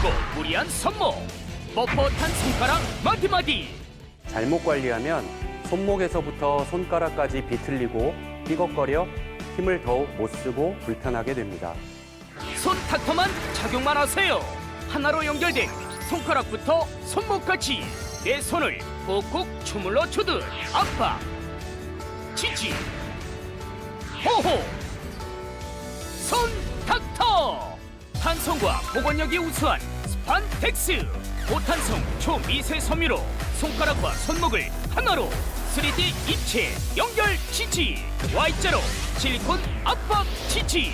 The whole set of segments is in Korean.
그리고 무리한 손목. 뻣뻣한 손가락 마디마디. 잘못 관리하면 손목에서부터 손가락까지 비틀리고 삐걱거려 힘을 더욱 못 쓰고 불편하게 됩니다. 손 닥터만 착용만 하세요. 하나로 연결된 손가락부터 손목까지 내 손을 꾹꾹 주물러 주듯 압박 지지 호호. 손 닥터 탄성과 복원력이 우수한 스판덱스. 고탄성 초미세 섬유로 손가락과 손목을 하나로 3D 입체 연결 지지 Y자로 실리콘 압박 지지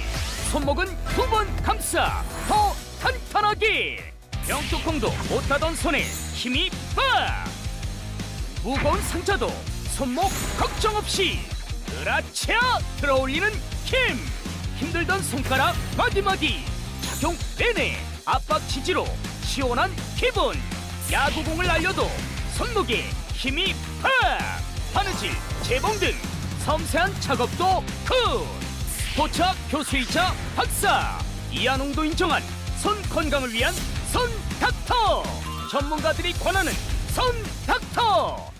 손목은 두 번 감싸 더 탄탄하게. 병뚜껑도 못하던 손에 힘이 빡 무거운 상자도 손목 걱정 없이 으라차 들어올리는 힘. 힘들던 손가락 마디마디 착용 내내 압박 지지로 시원한 기분. 야구공을 날려도 손목에 힘이 팍! 바느질 재봉 등 섬세한 작업도 굿 도착 교수이자 박사 이한홍도 인정한 손 건강을 위한 손 닥터! 전문가들이 권하는 손 닥터!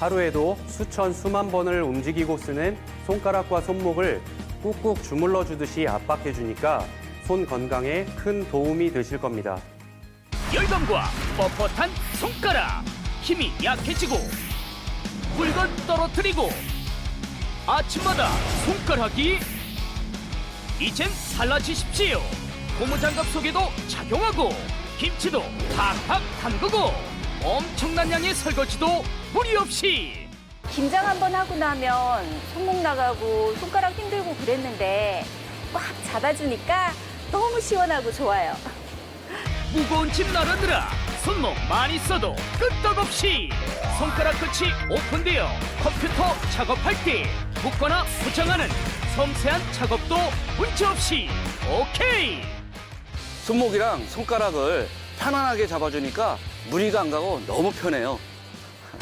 하루에도 수천 수만 번을 움직이고 쓰는 손가락과 손목을 꾹꾹 주물러 주듯이 압박해 주니까 손 건강에 큰 도움이 되실 겁니다. 열감과 뻣뻣한 손가락. 힘이 약해지고 물건 떨어뜨리고 아침마다 손가락이 이젠 달라지십시오. 고무장갑 속에도 착용하고 김치도 팍팍 담그고 엄청난 양의 설거지도 무리 없이. 김장 한 번 하고 나면 손목 나가고 손가락 힘들고 그랬는데 꽉 잡아주니까 너무 시원하고 좋아요. 무거운 짐 나르느라 손목 많이 써도 끄떡없이 손가락 끝이 오픈되어 컴퓨터 작업할 때 묶거나 부착하는 섬세한 작업도 문제없이 오케이 손목이랑 손가락을 편안하게 잡아주니까 무리가 안 가고 너무 편해요.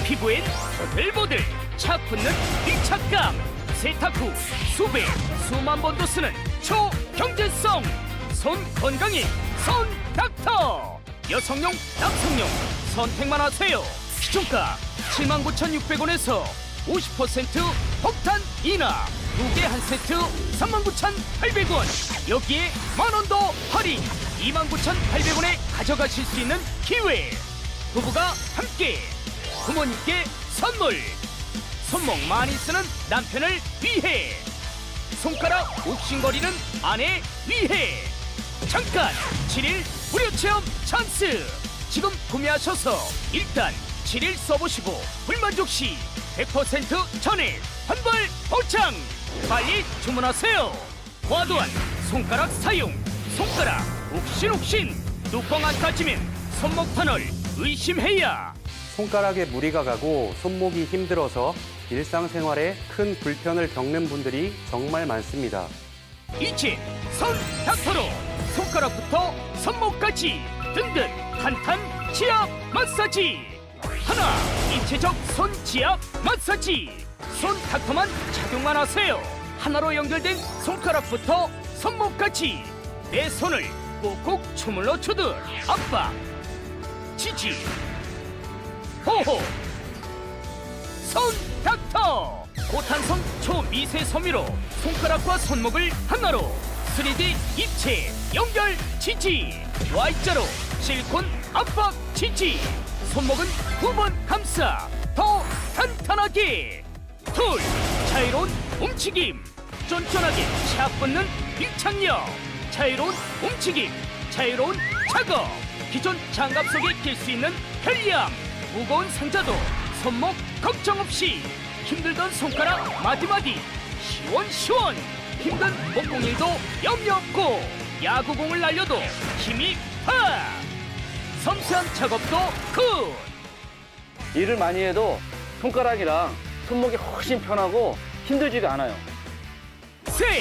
피부엔 보들보들 착 붙는 밀착감 세탁 후 수배 수만 번도 쓰는 초경제성 손 건강에 손 닥터. 여성용 남성용 선택만 하세요. 시중가 79,600원에서 50% 폭탄 인하. 두 개 한 세트 39,800원. 여기에 만원 더 할인. 29,800원에 가져가실 수 있는 기회. 부부가 함께 부모님께 선물. 손목 많이 쓰는 남편을 위해. 손가락 욱신거리는 아내 위해 잠깐! 7일 무료 체험 찬스! 지금 구매하셔서 일단 7일 써보시고 불만족 시 100% 전액 환불 보장! 빨리 주문하세요! 과도한 손가락 사용! 손가락 욱신욱신! 뚜껑 안 따지면 손목 터널 의심해야! 손가락에 무리가 가고 손목이 힘들어서 일상생활에 큰 불편을 겪는 분들이 정말 많습니다. 이제 손 닥터로 손가락부터 손목까지 든든 탄탄 지압 마사지. 하나 입체적 손 지압 마사지. 손 닥터만 착용만 하세요. 하나로 연결된 손가락부터 손목까지. 내 손을 꾹꾹 주물러 주듯 압박 지지 호호. 손 닥터. 고탄성 초미세 섬유로 손가락과 손목을 하나로 3D 입체 연결 지지 Y자로 실리콘 압박 지지 손목은 두 번 감싸. 더 탄탄하게. 둘 자유로운 움직임. 쫀쫀하게 착 붙는 밀착력. 자유로운 움직임. 자유로운 작업. 기존 장갑 속에 낄 수 있는 편리함. 무거운 상자도 손목 걱정 없이. 힘들던 손가락 마디마디 시원시원. 힘든 목공일도 염려 없고 야구공을 날려도 힘이 팍! 섬세한 작업도 굿! 일을 많이 해도 손가락이랑 손목이 훨씬 편하고 힘들지가 않아요. 세!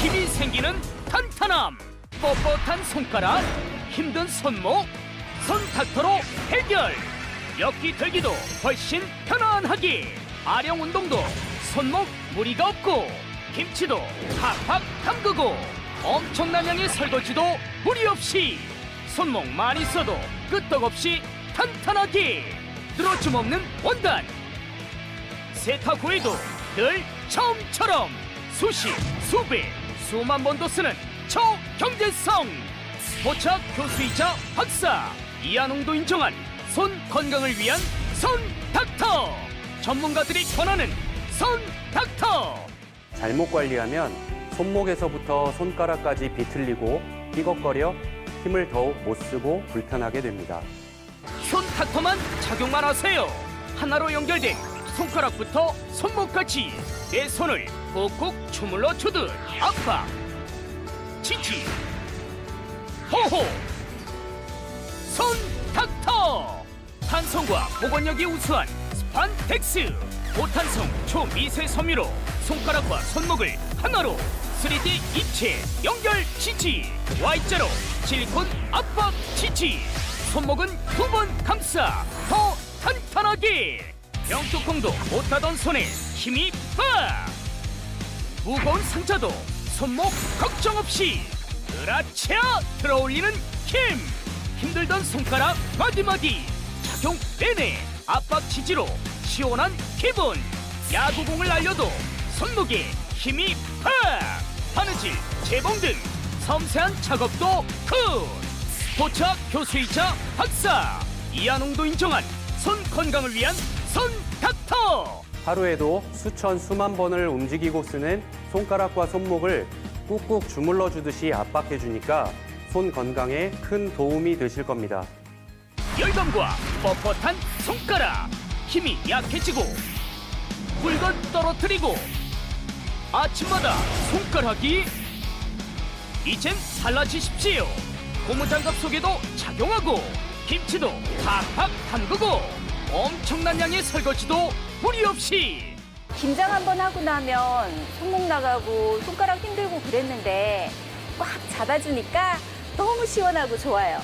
힘이 생기는 탄탄함! 뻣뻣한 손가락 힘든 손목 손 닥터로 해결! 엮기 들기도 훨씬 편안하게 아령 운동도 손목 무리가 없고 김치도 팍팍 담그고 엄청난 양의 설거지도 무리 없이 손목 많이 써도 끄떡없이 탄탄하게 늘어짐 없는 원단. 세탁 후에도 늘 처음처럼 수십 수백 수만 번도 쓰는 초경제성. 스포츠학 교수이자 박사 이한웅도 인정한 손 건강을 위한 손 닥터. 전문가들이 권하는 손 닥터. 잘못 관리하면 손목에서부터 손가락까지 비틀리고 삐걱거려 힘을 더욱 못 쓰고 불편하게 됩니다. 손 닥터만 착용만 하세요. 하나로 연결된 손가락부터 손목까지 내 손을 꾹꾹 주물러 주듯 압박, 지지, 호호, 손 닥터. 탄성과 복원력이 우수한 스판텍스 고탄성 초미세 섬유로 손가락과 손목을 하나로 3D 입체 연결 지지 Y자로 실리콘 압박 지지 손목은 두 번 감싸 더 탄탄하게. 명뚜껑도 못하던 손에 힘이 빡 무거운 상자도 손목 걱정 없이 으라차 들어올리는 힘. 힘들던 손가락 마디마디. 착용 내내 압박 지지로 시원한 기분. 야구공을 날려도 손목에 힘이 팍 바느질 재봉 등 섬세한 작업도 굿! 스포츠학 교수이자 박사. 이한웅도 인정한 손 건강을 위한 손 닥터. 하루에도 수천 수만 번을 움직이고 쓰는 손가락과 손목을 꾹꾹 주물러 주듯이 압박해 주니까 손 건강에 큰 도움이 되실 겁니다. 열감과 뻣뻣한 손가락. 힘이 약해지고 물건 떨어뜨리고 아침마다 손가락이 이젠 달라지십시오 고무장갑 속에도 착용하고 김치도 팍팍 담그고 엄청난 양의 설거지도 무리 없이 김장 한 번 하고 나면 손목 나가고 손가락 힘들고 그랬는데 꽉 잡아주니까 너무 시원하고 좋아요.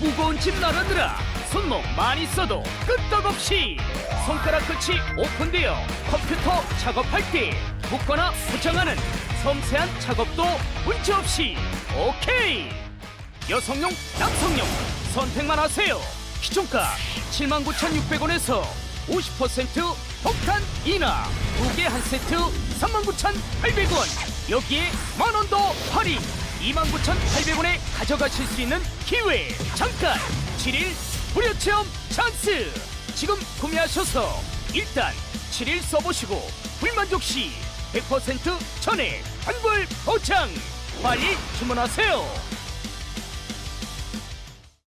무거운 짐 나르느라 손목 많이 써도 끄떡없이 손가락 끝이 오픈되어 컴퓨터 작업할 때 묶거나 포장하는 섬세한 작업도 문제 없이 오케이. 여성용 남성용 선택만 하세요. 기존가 79,600원에서 50% 폭탄 인하 두 개 한 세트 39,800원. 여기에 만원 더 할인. 29,800원에 가져가실 수 있는 기회. 잠깐 7일 무료 체험 찬스. 지금 구매하셔서 일단 7일 써보시고 불만족 시 100% 전액 환불 보장. 빨리 주문하세요